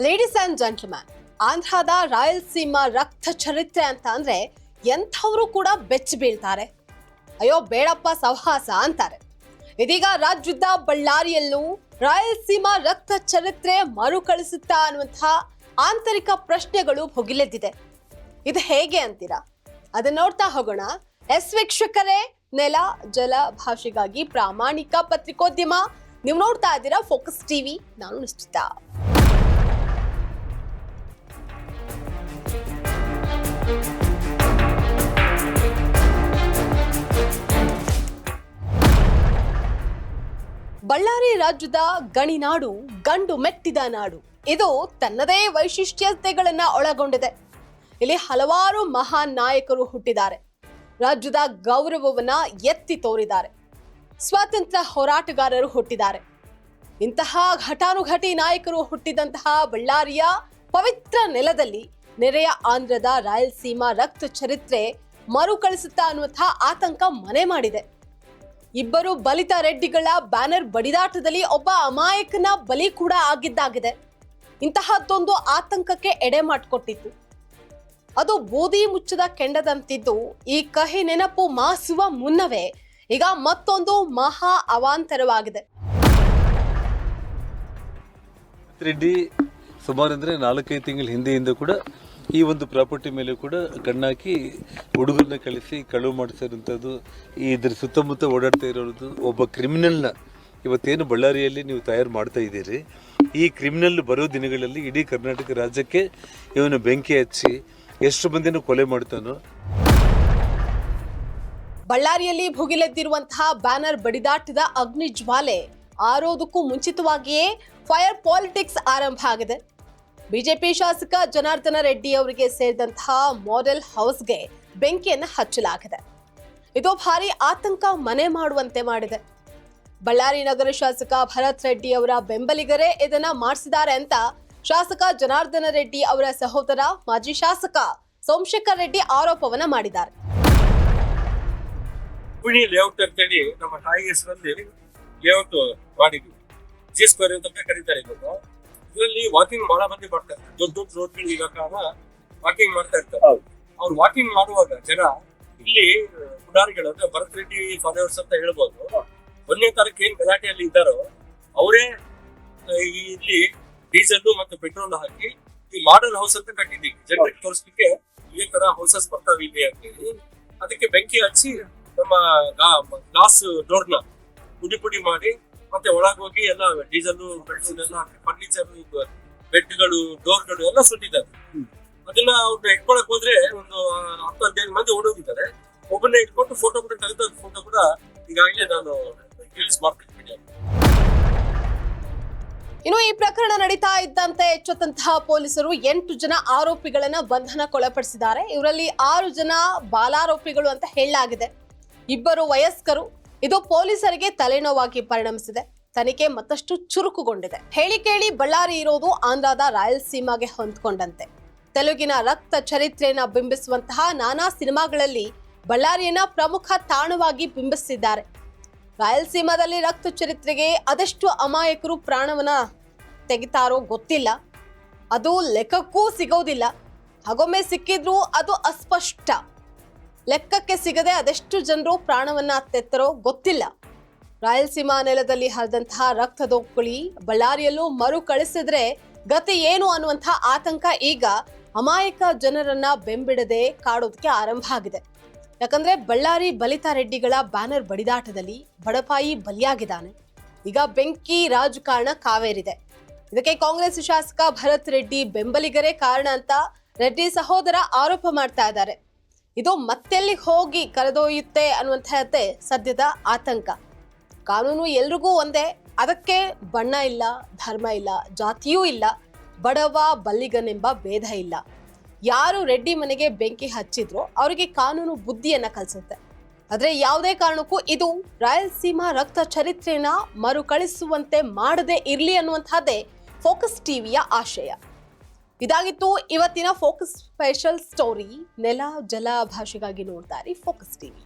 Ladies and gentleman ಆಂಧ್ರದ ರಾಯಲಸೀಮಾ ರಕ್ತ ಚರಿತ್ರೆ ಅಂತ ಅಂದ್ರೆ ಎಂಥವರು ಕೂಡ ಬೆಚ್ಚಿ ಬೀಳ್ತಾರೆ. ಅಯ್ಯೋ, ಬೇಡಪ್ಪ ಸಹವಾಸ ಅಂತಾರೆ. ಇದೀಗ ರಾಜ್ಯದ ಬಳ್ಳಾರಿಯಲ್ಲೂ ರಾಯಲಸೀಮಾ ರಕ್ತ ಚರಿತ್ರೆ ಮರುಕಳಿಸುತ್ತಾ ಅನ್ನುವಂತಹ ಆಂತರಿಕ ಪ್ರಶ್ನೆಗಳು ಭುಗಿಲೆದ್ದಿದೆ. ಇದು ಹೇಗೆ ಅಂತೀರಾ? ಅದನ್ನ ನೋಡ್ತಾ ಹೋಗೋಣ. ಎಸ್ ವೀಕ್ಷಕರೇ, ನೆಲ, ಜಲ ಭಾಷೆಗಾಗಿ ಪ್ರಾಮಾಣಿಕ ಪತ್ರಿಕೋದ್ಯಮ. ನೀವು ನೋಡ್ತಾ ಇದ್ದೀರಾ ಫೋಕಸ್ ಟಿವಿ. ನಾನು ನಿಶ್ಚಿತ. ಬಳ್ಳಾರಿ ರಾಜ್ಯದ ಗಣಿನಾಡು ಗಂಡು ಮೆಟ್ಟಿದ ನಾಡು. ಇದು ತನ್ನದೇ ವೈಶಿಷ್ಟ್ಯತೆಗಳನ್ನ ಒಳಗೊಂಡಿದೆ. ಇಲ್ಲಿ ಹಲವಾರು ಮಹಾನ್ ನಾಯಕರು ಹುಟ್ಟಿದ್ದಾರೆ. ರಾಜ್ಯದ ಗೌರವವನ್ನ ಎತ್ತಿ ತೋರಿದ್ದಾರೆ. ಸ್ವಾತಂತ್ರ್ಯ ಹೋರಾಟಗಾರರು ಹುಟ್ಟಿದ್ದಾರೆ. ಇಂತಹ ಘಟಾನುಘಟಿ ನಾಯಕರು ಹುಟ್ಟಿದಂತಹ ಬಳ್ಳಾರಿಯ ಪವಿತ್ರ ನೆಲದಲ್ಲಿ ನೆರೆಯ ಆಂಧ್ರದ ರಾಯಲಸೀಮಾ ರಕ್ತ ಚರಿತ್ರೆ ಮರುಕಳಿಸುತ್ತಾ ಅನ್ನುವಂತಹ ಆತಂಕ ಮನೆ ಮಾಡಿದೆ. ಇಬ್ಬರು ಬಲಿತ ರೆಡ್ಡಿಗಳ ಬ್ಯಾನರ್ ಬಡಿದಾಟದಲ್ಲಿ ಒಬ್ಬ ಅಮಾಯಕನ ಬಲಿ ಕೂಡ ಆಗಿದ್ದಾಗಿದೆ. ಇಂತಹದ್ದೊಂದು ಆತಂಕಕ್ಕೆ ಎಡೆ ಮಾಡಿಕೊಟ್ಟಿತ್ತು. ಅದು ಬೂದಿ ಮುಚ್ಚದ ಕೆಂಡದಂತಿದ್ದು, ಈ ಕಹಿ ನೆನಪು ಮಾಸುವ ಮುನ್ನವೇ ಈಗ ಮತ್ತೊಂದು ಮಹಾ ಅವಾಂತರವಾಗಿದೆ. ರೆಡ್ಡಿ ಸುಮಾರು ಅಂದ್ರೆ ನಾಲ್ಕೈದು ತಿಂಗಳ ಹಿಂದೆಯಿಂದ ಕೂಡ ಈ ಒಂದು ಪ್ರಾಪರ್ಟಿ ಮೇಲೆ ಕೂಡ ಕಣ್ಣಾಕಿ ಹುಡುಗರನ್ನ ಕಳಿಸಿ ಕಳುವು ಮಾಡಿಸಿರುವಂಥದ್ದು, ಈ ಇದ್ರ ಸುತ್ತಮುತ್ತ ಓಡಾಡ್ತಾ ಇರೋದು ಒಬ್ಬ ಕ್ರಿಮಿನಲ್ನ ಇವತ್ತೇನು ಬಳ್ಳಾರಿಯಲ್ಲಿ ನೀವು ತಯಾರು ಮಾಡ್ತಾ ಇದ್ದೀರಿ. ಈ ಕ್ರಿಮಿನಲ್ ಬರೋ ದಿನಗಳಲ್ಲಿ ಇಡೀ ಕರ್ನಾಟಕ ರಾಜ್ಯಕ್ಕೆ ಇವನು ಬೆಂಕಿ ಹಚ್ಚಿ ಎಷ್ಟು ಮಂದಿನೂ ಕೊಲೆ ಮಾಡ್ತಾನೋ. ಬಳ್ಳಾರಿಯಲ್ಲಿ ಭುಗಿಲೆದ್ದಿರುವಂತಹ ಬ್ಯಾನರ್ ಬಡಿದಾಟದ ಅಗ್ನಿ ಜ್ವಾಲೆ ಆರೋದಕ್ಕೂ ಮುಂಚಿತವಾಗಿಯೇ ಫೈರ್ ಪಾಲಿಟಿಕ್ಸ್ ಆರಂಭ ಆಗಿದೆ. ಬಿಜೆಪಿ ಶಾಸಕ ಜನಾರ್ದನ ರೆಡ್ಡಿ ಅವರಿಗೆ ಸೇರಿದಂತಹ ಮಾಡೆಲ್ ಹೌಸ್ಗೆ ಬೆಂಕಿಯನ್ನು ಹಚ್ಚಲಾಗಿದೆ. ಇದು ಭಾರಿ ಆತಂಕ ಮನೆ ಮಾಡುವಂತೆ ಮಾಡಿದೆ. ಬಳ್ಳಾರಿ ನಗರ ಶಾಸಕ ಭರತ್ ರೆಡ್ಡಿ ಅವರ ಬೆಂಬಲಿಗರೇ ಇದನ್ನ ಮಾಡಿಸಿದ್ದಾರೆ ಅಂತ ಶಾಸಕ ಜನಾರ್ದನ ರೆಡ್ಡಿ ಅವರ ಸಹೋದರ ಮಾಜಿ ಶಾಸಕ ಸೋಮಶೇಖರ್ ರೆಡ್ಡಿ ಆರೋಪವನ್ನ ಮಾಡಿದ್ದಾರೆ. ರುಕ್ಮಿಣಿ ಲೇಔಟ್ ಅಂತೇಳಿ ನಮ್ಮ ತಾಯಿ ಹೆಸರಲ್ಲಿ ಲೇಔಟ್ ಮಾಡಿದ್ವಿ. ಜಿ ಸ್ಕ್ವೇರ್ ಅಂತ ಕರೀತಾರೆ ಇವಾಗ. ಇದರಲ್ಲಿ ವಾಕಿಂಗ್ ಬಹಳ ಮಂದಿ ಬರ್ತಾರೆ. ದೊಡ್ಡ ದೊಡ್ಡ ರೋಡ್ಗಳು ಇರೋ ಕಾರಣ ವಾಕಿಂಗ್ ಮಾಡ್ತಾ ಇರ್ತಾರೆ. ಅವ್ರು ವಾಕಿಂಗ್ ಮಾಡುವಾಗ ಜನ ಇಲ್ಲಿ ಪುಡಾರಿಗಳು ಅಂದ್ರೆ ಭರತ್ ರೆಡ್ಡಿ ಫಾಲೋವರ್ಸ್ ಅಂತ ಹೇಳ್ಬೋದು. ಒಂದನೇ ತಾರೀಕು ಏನ್ ಗಲಾಟೆಯಲ್ಲಿ ಇದ್ದಾರೋ ಅವರೇ ಇಲ್ಲಿ ಡೀಸೆಲ್ ಮತ್ತು ಪೆಟ್ರೋಲ್ ಹಾಕಿ ಈ ಮಾಡಲ್ ಹೌಸ್ ಅಂತ ಕಟ್ಟಿದ್ದೀವಿ. ಜನರಿಗೆ ತೋರಿಸ್ಲಿಕ್ಕೆ ಇದೇ ತರ ಹೌಸಸ್ ಬರ್ತಾವೆ ಇಲ್ಲಿ ಅಂತ ಹೇಳಿ ಅದಕ್ಕೆ ಬೆಂಕಿ ಹಚ್ಚಿ ನಮ್ಮ ಗ್ಲಾಸ್ ಡೋರ್ನ ಪುಡಿ ಪುಡಿ ಮಾಡಿ ಮತ್ತೆ ಒಳಗೋಗಿ ಹೋಗಿ ಎಲ್ಲ ಡೀಸೆಲ್ ಪೆಟ್ರೋಲ್ ಎಲ್ಲ ಫರ್ನಿಚರ್ ಬೆಡ್ಗಳು ಡೋರ್ಗಳು ಎಲ್ಲ ಸುಟ್ಟಿದ್ದಾರೆ. ಅದನ್ನ ಅವ್ರನ್ನ ಇಟ್ಕೊಳಕ್ ಹೋದ್ರೆ ಒಂದು ಹತ್ತು ಹದಿನೈದು ಮಂದಿ ಓಡೋಗಿದ್ದಾರೆ. ಒಬ್ಬನ್ನ ಇಟ್ಕೊಂಡು ಫೋಟೋ ಕೂಡ ತೆಗೆದ ಫೋಟೋ ಕೂಡ ಈಗಾಗಲೇ ನಾನು ರಿಲೀಸ್ ಮಾಡ್ತೀನಿ ಇನ್ನು ಈ ಪ್ರಕರಣ ನಡೀತಾ ಇದ್ದಂತೆ ಎಚ್ಚೆತ್ತಂತಹ ಪೊಲೀಸರು ಎಂಟು ಜನ ಆರೋಪಿಗಳನ್ನ ಬಂಧನಕ್ಕೊಳಪಡಿಸಿದ್ದಾರೆ. ಇವರಲ್ಲಿ ಆರು ಜನ ಬಾಲಾರೋಪಿಗಳು ಅಂತ ಹೇಳಲಾಗಿದೆ. ಇಬ್ಬರು ವಯಸ್ಕರು ಇದು ಪೊಲೀಸರಿಗೆ ತಲೆನೋವಾಗಿ ಪರಿಣಮಿಸಿದೆ. ತನಿಖೆ ಮತ್ತಷ್ಟು ಚುರುಕುಗೊಂಡಿದೆ. ಹೇಳಿ ಕೇಳಿ ಬಳ್ಳಾರಿ ಇರೋದು ಆಂಧ್ರದ ರಾಯಲ್ಸೀಮಾಗೆ ಹೊಂದ್ಕೊಂಡಂತೆ. ತೆಲುಗಿನ ರಕ್ತ ಚರಿತ್ರೆಯನ್ನ ಬಿಂಬಿಸುವಂತಹ ನಾನಾ ಸಿನಿಮಾಗಳಲ್ಲಿ ಬಳ್ಳಾರಿಯನ್ನ ಪ್ರಮುಖ ತಾಣವಾಗಿ ಬಿಂಬಿಸಿದ್ದಾರೆ ರಾಯಲ್ಸೀಮಾದಲ್ಲಿ ರಕ್ತ ಚರಿತ್ರೆಗೆ ಅದೆಷ್ಟು ಅಮಾಯಕರು ಪ್ರಾಣವನ್ನ ತೆಗಿತಾರೋ ಗೊತ್ತಿಲ್ಲ. ಅದು ಲೆಕ್ಕಕ್ಕೂ ಸಿಗೋದಿಲ್ಲ. ಹಾಗೊಮ್ಮೆ ಸಿಕ್ಕಿದ್ರೂ ಅದು ಅಸ್ಪಷ್ಟ. ಲೆಕ್ಕಕ್ಕೆ ಸಿಗದೆ ಅದೆಷ್ಟು ಜನರು ಪ್ರಾಣವನ್ನ ತೆತ್ತರೋ ಗೊತ್ತಿಲ್ಲ. ರಾಯಲಸೀಮಾ ನೆಲದಲ್ಲಿ ಹರಿದಂತಹ ರಕ್ತದೊಕ್ಕುಳಿ ಬಳ್ಳಾರಿಯಲ್ಲೂ ಮರು ಕಳಿಸಿದ್ರೆ ಗತಿ ಏನು ಅನ್ನುವಂತಹ ಆತಂಕ ಈಗ ಅಮಾಯಕ ಜನರನ್ನ ಬೆಂಬಿಡದೆ ಕಾಡೋದಕ್ಕೆ ಆರಂಭ ಆಗಿದೆ. ಯಾಕಂದ್ರೆ ಬಳ್ಳಾರಿ ಬಲಿತಾ ರೆಡ್ಡಿಗಳ ಬ್ಯಾನರ್ ಬಡಿದಾಟದಲ್ಲಿ ಬಡಪಾಯಿ ಬಲಿಯಾಗಿದ್ದಾನೆ. ಈಗ ಬೆಂಕಿ ರಾಜಕಾರಣ ಕಾವೇರಿದೆ. ಇದಕ್ಕೆ ಕಾಂಗ್ರೆಸ್ ಶಾಸಕ ಭರತ್ ರೆಡ್ಡಿ ಬೆಂಬಲಿಗರೇ ಕಾರಣ ಅಂತ ರೆಡ್ಡಿ ಸಹೋದರ ಆರೋಪ ಮಾಡ್ತಾ ಇದ್ದಾರೆ. ಇದು ಮತ್ತೆಲ್ಲಿ ಹೋಗಿ ಕರೆದೊಯ್ಯುತ್ತೆ ಅನ್ನುವಂಥದ್ದೇ ಸದ್ಯದ ಆತಂಕ. ಕಾನೂನು ಎಲ್ರಿಗೂ ಒಂದೇ, ಅದಕ್ಕೆ ಬಣ್ಣ ಇಲ್ಲ, ಧರ್ಮ ಇಲ್ಲ, ಜಾತಿಯೂ ಇಲ್ಲ, ಬಡವ ಬಲ್ಲಿಗನೆಂಬ ಭೇದ ಇಲ್ಲ. ಯಾರು ರೆಡ್ಡಿ ಮನೆಗೆ ಬೆಂಕಿ ಹಚ್ಚಿದ್ರೋ ಅವರಿಗೆ ಕಾನೂನು ಬುದ್ಧಿಯನ್ನ ಕಲಿಸುತ್ತೆ. ಆದರೆ ಯಾವುದೇ ಕಾರಣಕ್ಕೂ ಇದು ರಾಯಲಸೀಮಾ ರಕ್ತ ಚರಿತ್ರೆಯನ್ನ ಮರುಕಳಿಸುವಂತೆ ಮಾಡದೇ ಇರಲಿ ಅನ್ನುವಂಥದ್ದೇ ಫೋಕಸ್ ಟಿವಿಯ ಆಶಯ. ಇದಾಗಿತ್ತು ಇವತ್ತಿನ ಫೋಕಸ್ ಸ್ಪೆಷಲ್ ಸ್ಟೋರಿ ನೆಲ ಜಲ ಭಾಷೆಗಾಗಿ ನೋಡ್ತಾರೆ ಫೋಕಸ್ ಟಿವಿ.